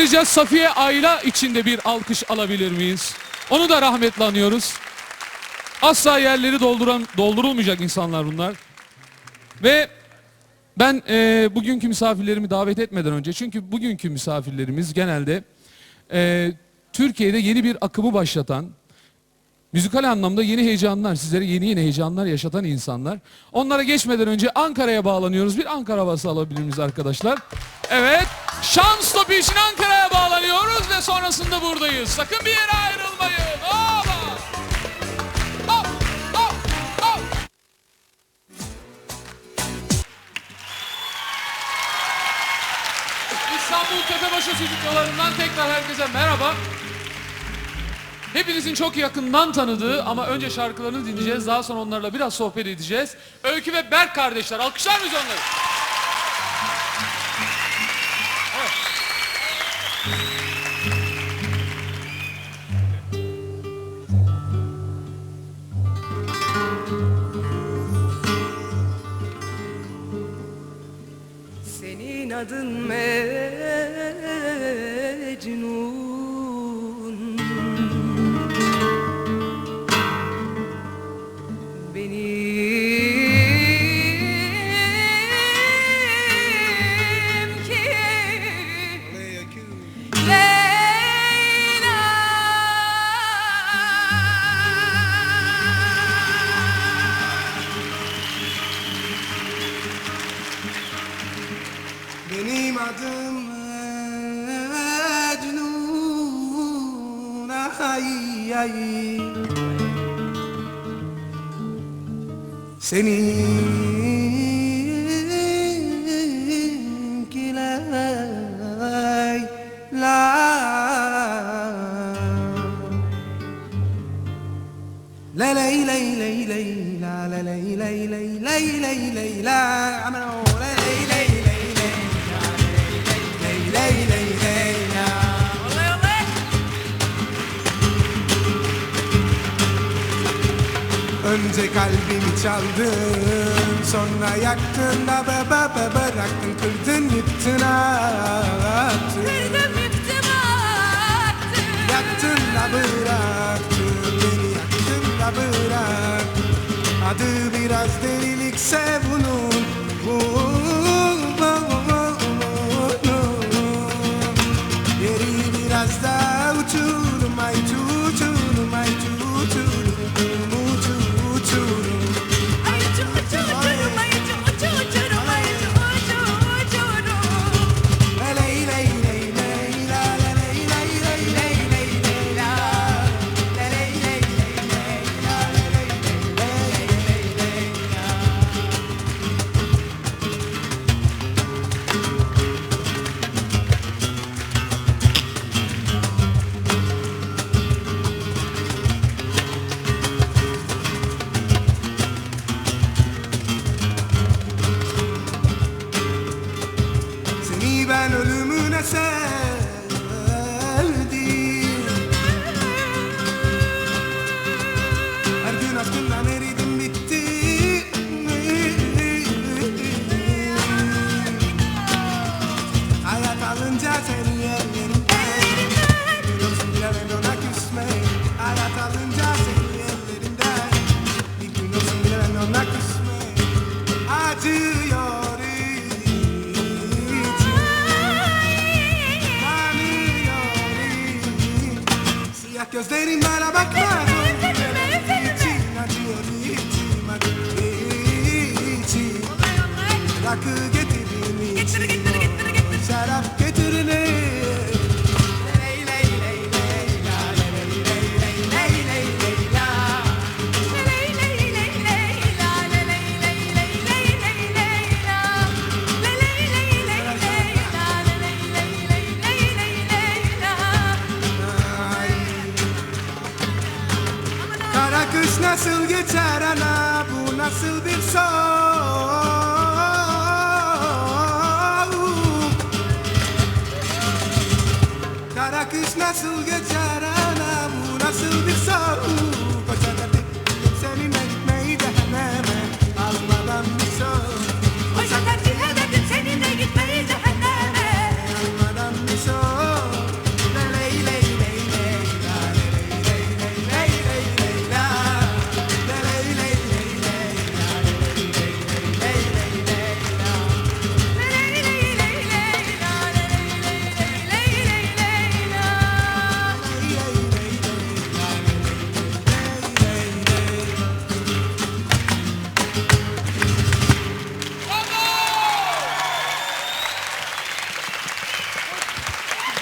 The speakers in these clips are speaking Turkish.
Ayrıca Safiye Ayla için de bir alkış alabilir miyiz? Onu da rahmetle anıyoruz. Asla yerleri dolduran, doldurulmayacak insanlar bunlar. Ve ben e, bugünkü misafirlerimi davet etmeden önce, çünkü bugünkü misafirlerimiz genelde e, Türkiye'de yeni bir akımı başlatan, müzikal anlamda yeni heyecanlar, sizlere yeni yeni heyecanlar yaşatan insanlar. Onlara geçmeden önce Ankara'ya bağlanıyoruz. Bir Ankara havası alabilir miyiz arkadaşlar? Evet, Şans Stopu için Ankara'ya bağlanıyoruz ve sonrasında buradayız. Sakın bir yere ayrılmayın. Oba! Hop, hop, hop. İstanbul Tepebaşı stüdyolarından tekrar herkese merhaba. Hepinizin çok yakından tanıdığı ama önce şarkılarını dinleyeceğiz. Daha sonra onlarla biraz sohbet edeceğiz. Öykü ve Berk kardeşler. Alkışlar mıyız onları? Mecnun سنين كلاي لا لا لا لا لا لا لا لا لا لا لا لا لا Önce kalbimi çaldın Sonra yaktın da be be be bıraktın Kırdın yıktın attın. Kırdım yıktım attım. Yaktın da bıraktın Beni yaktın da bıraktın. Adı biraz delilikse bunun. Yeri biraz daha uçurum Hayat alınca seni ellerinden Bir gün olsun ona küsme Acıyor içim Siyah gözlerin bana bakma nasıl geçer ana? Bu nasıl bir soğuk? Kara kış nasıl geçer ana? Bu nasıl bir soğuk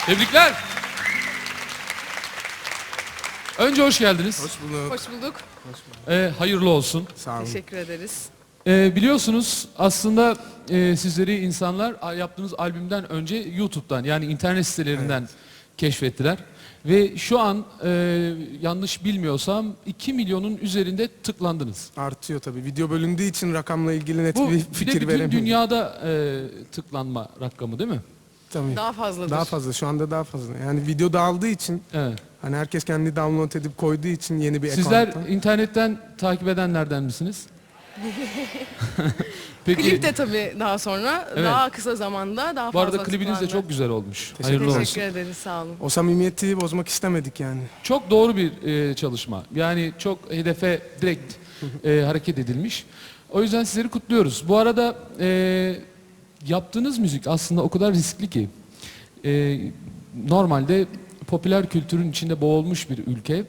Tebrikler. Önce hoş geldiniz. Hoş bulduk. Hoş bulduk. Ee, hayırlı olsun. Sağ olun. Teşekkür ederiz. Ee, biliyorsunuz aslında e, sizleri insanlar yaptığınız albümden önce YouTube'dan yani internet sitelerinden keşfettiler. Ve şu an e, yanlış bilmiyorsam 2 milyonun üzerinde tıklandınız. Artıyor tabii. Video bölündüğü için rakamla ilgili net Bu bir bir de fikir bütün veremiyorum. dünyada e, tıklanma rakamı değil mi? Tabii. Daha fazladır. Daha fazla. Şu anda daha fazla. Yani video dağıldığı için Evet. hani herkes kendi download edip koyduğu için yeni bir Sizler account'tan- internetten takip edenlerden misiniz? Peki Klip de tabii daha sonra Evet. daha kısa zamanda daha bu fazla arada klibiniz de çok güzel olmuş. Teşekkür Hayırlı olsun. Teşekkür ederiz sağ olun. O samimiyeti bozmak istemedik yani. Çok doğru bir e, çalışma. Yani çok hedefe direkt e, hareket edilmiş. O yüzden sizleri kutluyoruz. Bu arada e, yaptığınız müzik aslında o kadar riskli ki. E, normalde popüler kültürün içinde boğulmuş bir ülke.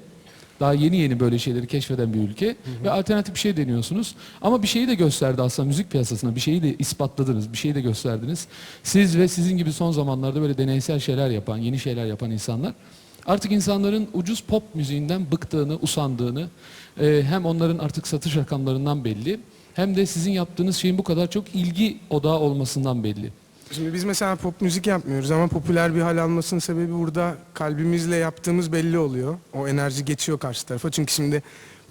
Daha yeni yeni böyle şeyleri keşfeden bir ülke ve alternatif bir şey deniyorsunuz. Ama bir şeyi de gösterdi aslında müzik piyasasına. Bir şeyi de ispatladınız, bir şeyi de gösterdiniz. Siz ve sizin gibi son zamanlarda böyle deneysel şeyler yapan, yeni şeyler yapan insanlar artık insanların ucuz pop müziğinden bıktığını, usandığını e, hem onların artık satış rakamlarından belli hem de sizin yaptığınız şeyin bu kadar çok ilgi odağı olmasından belli. Şimdi biz mesela pop müzik yapmıyoruz ama popüler bir hal almasının sebebi burada kalbimizle yaptığımız belli oluyor. O enerji geçiyor karşı tarafa. Çünkü şimdi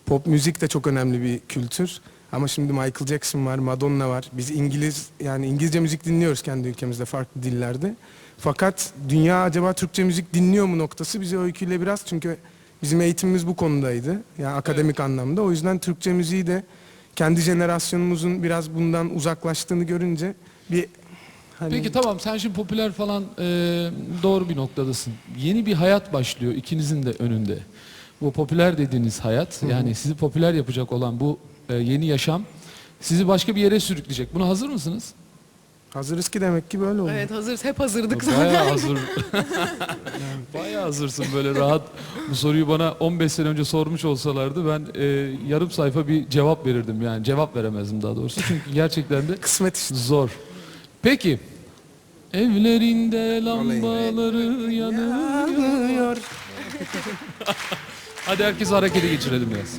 pop müzik de çok önemli bir kültür. Ama şimdi Michael Jackson var, Madonna var. Biz İngiliz yani İngilizce müzik dinliyoruz kendi ülkemizde farklı dillerde. Fakat dünya acaba Türkçe müzik dinliyor mu noktası bizi öyküyle biraz çünkü bizim eğitimimiz bu konudaydı. Yani akademik anlamda. O yüzden Türkçe müziği de kendi jenerasyonumuzun biraz bundan uzaklaştığını görünce bir hani Peki tamam sen şimdi popüler falan e, doğru bir noktadasın. Yeni bir hayat başlıyor ikinizin de önünde. Bu popüler dediğiniz hayat yani sizi popüler yapacak olan bu e, yeni yaşam sizi başka bir yere sürükleyecek. Buna hazır mısınız? Hazırız ki demek ki böyle oldu. Evet hazırız. Hep hazırdık zaten. Bayağı hazır. Bayağı hazırsın böyle rahat. Bu soruyu bana 15 sene önce sormuş olsalardı ben e, yarım sayfa bir cevap verirdim yani cevap veremezdim daha doğrusu. Çünkü gerçekten de Kısmet işte. Zor. Peki. Evlerinde lambaları yanıyor. Yanıyor. Hadi herkes harekete geçirelim biraz.